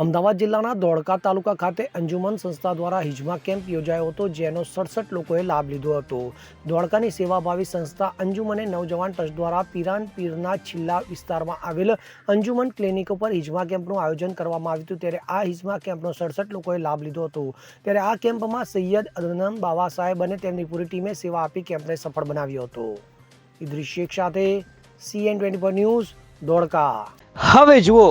અમદાવાદ જિલ્લાના ધોળકા તાલુકા ખાતે અંજુમન સંસ્થા દ્વારા હિજમા કેમ્પ યોજાયો હતો, જેનો સડસઠ લોકોએ લાભ લીધો હતો. ધોળકાની સેવાભાવી સંસ્થા અંજુમને નવજવાન ટ્રસ્ટ દ્વારા પીરાન પીરના છેલ્લા વિસ્તારમાં આવેલ અંજુમન ક્લિનિક ઉપર હિજમા કેમ્પનું આયોજન કરવામાં આવ્યું હતું. ત્યારે આ હિજમા કેમ્પનો સડસઠ લોકોએ લાભ લીધો હતો. ત્યારે આ કેમ્પમાં સૈયદ અદનમ બાબા સાહેબ અને તેમની પૂરી ટીમે સેવા આપી કેમ્પને સફળ બનાવ્યો હતો. ઇદ્રિસ શેખ સાથે સીએન ટ્વેન્ટી ન્યૂઝ ધોળકા હવે જુઓ